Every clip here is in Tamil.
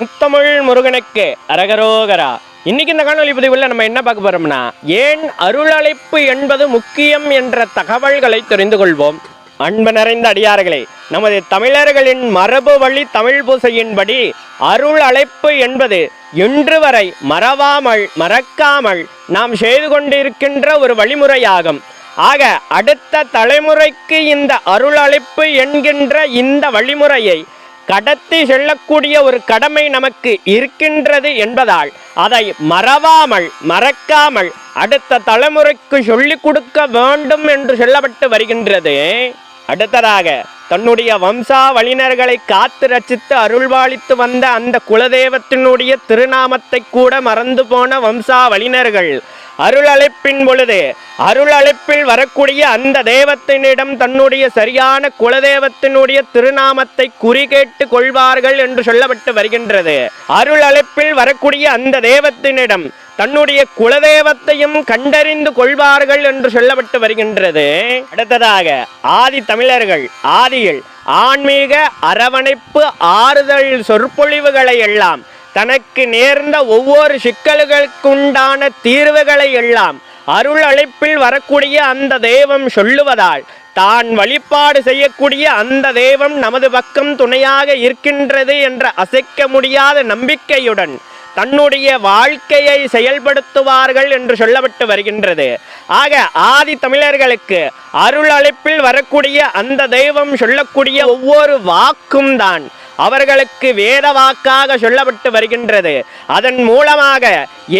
முத்தமிழ் முருகனுக்கு அரகரோகரா. இன்னைக்கு இந்த காணொலி பதிவில் நம்ம என்ன பார்க்க போறோம்னா ஏன் அருளழைப்பு என்பது முக்கியம் என்ற தகவல்களை தெரிந்து கொள்வோம். அன்பு நிறைந்த அடியார்களே நமது தமிழர்களின் மரபு வழி தமிழ் பூசையின்படி அருள் அழைப்பு என்பது இன்று வரை மறவாமல் மறக்காமல் நாம் செய்து கொண்டிருக்கின்ற ஒரு வழிமுறையாகும். ஆக அடுத்த தலைமுறைக்கு இந்த அருள் அழைப்பு என்கின்ற இந்த வழிமுறையை கடத்தி செல்லக்கூடிய ஒரு கடமை நமக்கு இருக்கின்றது என்பதால் அதை மறவாமல் மறக்காமல் அடுத்த தலைமுறைக்கு சொல்லிக் கொடுக்க வேண்டும் என்று சொல்லப்பட்டு வருகின்றது. அடுத்ததாக தன்னுடைய வம்சாவளியினர்களை காத்து ரச்சித்து அருள்வாளித்து வந்த அந்த குலதெய்வத்தினுடைய திருநாமத்தை கூட மறந்து போன வம்சாவளினர்கள் அருள் அழைப்பின் பொழுது அருள் அழைப்பில் வரக்கூடிய அந்த தேவத்தினிடம் தன்னுடைய சரியான குலதெய்வத்தினுடைய திருநாமத்தை குறிகேட்டு கொள்வார்கள் என்று சொல்லப்பட்டு வருகின்றது. அருள் அழைப்பில் வரக்கூடிய அந்த தேவத்தினிடம் தன்னுடைய குலதெய்வத்தையும் கண்டறிந்து கொள்வார்கள் என்று சொல்லப்பட்டு வருகின்றது. அடுத்ததாக ஆதி தமிழர்கள் ஆதியில் ஆன்மீக அரவணைப்பு ஆறுதல் சொற்பொழிவுகளை எல்லாம் தனக்கு நேர்ந்த ஒவ்வொரு சிக்கல்களுக்குண்டான தீர்வுகளை எல்லாம் அருள் அழைப்பில் வரக்கூடிய அந்த தெய்வம் சொல்லுவதால் தான் வழிபாடு செய்யக்கூடிய அந்த தெய்வம் நமது பக்கம் துணையாக இருக்கின்றது என்ற அசைக்க முடியாத நம்பிக்கையுடன் தன்னுடைய வாழ்க்கையை செயல்படுத்துவார்கள் என்று சொல்லப்பட்டு வருகின்றது. ஆக ஆதி தமிழர்களுக்கு அருள் அழைப்பில் வரக்கூடிய அந்த தெய்வம் சொல்லக்கூடிய ஒவ்வொரு வாக்கும் தான் அவர்களுக்கு வேத வாக்காக சொல்லப்பட்டு வருகின்றது. அதன் மூலமாக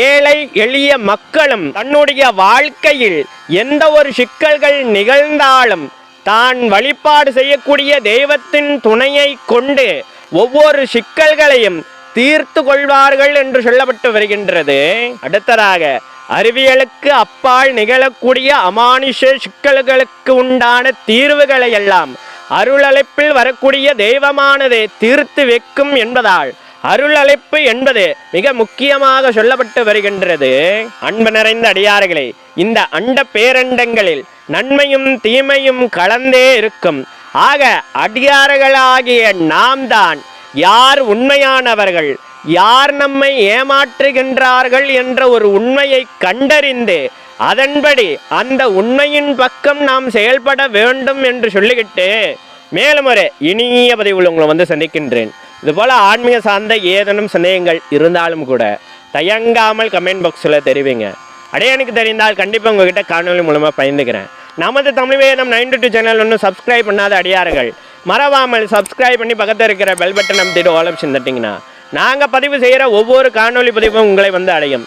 ஏழை எளிய மக்களும் தன்னுடைய வாழ்க்கையில் எந்த ஒரு சிக்கல்கள் நிகழ்ந்தாலும் தான் வழிபாடு செய்யக்கூடிய தெய்வத்தின் துணையை கொண்டு ஒவ்வொரு சிக்கல்களையும் தீர்த்து கொள்வார்கள் என்று சொல்லப்பட்டு வருகின்றது. அடுத்ததாக அறிவியலுக்கு அப்பால் நிகழக்கூடிய அமானுஷ சிக்கல்களுக்கு உண்டான தீர்வுகளை எல்லாம் அருளழைப்பில் வரக்கூடிய தெய்வமானது தீர்த்து வைக்கும் என்பதால் அருளழைப்பு என்பது மிக முக்கியமாக சொல்லப்பட்டு வருகின்றது. அன்பு நிறைந்த அடியார்களே இந்த அண்ட பேரண்டங்களில் நன்மையும் தீமையும் கலந்தே இருக்கும். ஆக அடியார்களாகிய நாம் தான் யார் உண்மையானவர்கள் யார் நம்மை ஏமாற்றுகின்றார்கள் என்ற ஒரு உண்மையை கண்டறிந்து அதன்படி அந்த உண்மையின் பக்கம் நாம் செயல்பட வேண்டும் என்று சொல்லிக்கிட்டு மேலும் ஒரு இனிய பதிவில் உங்களை வந்து சந்திக்கின்றேன். இதுபோல் ஆன்மீக சார்ந்த ஏதேனும் சந்தேகங்கள் இருந்தாலும் கூட தயங்காமல் கமெண்ட் பாக்ஸில் தெரிவிங்க. அடைய எனக்கு தெரிந்தால் கண்டிப்பாக உங்ககிட்ட காணொலி மூலமாக பயந்துக்கிறேன். நமது தமிழ் வேதம் நைன்டி டூ சேனல் ஒன்றும் சப்ஸ்கிரைப் பண்ணாத அடியார்கள் மறவாமல் சப்ஸ்கிரைப் பண்ணி பக்கத்தில் இருக்கிற பெல் பட்டன் அமைத்திட்டு ஓலப்ஷன் தட்டிங்கன்னா நாங்கள் பதிவு செய்கிற ஒவ்வொரு காணொளி பதிவும் உங்களை வந்து அடையும்.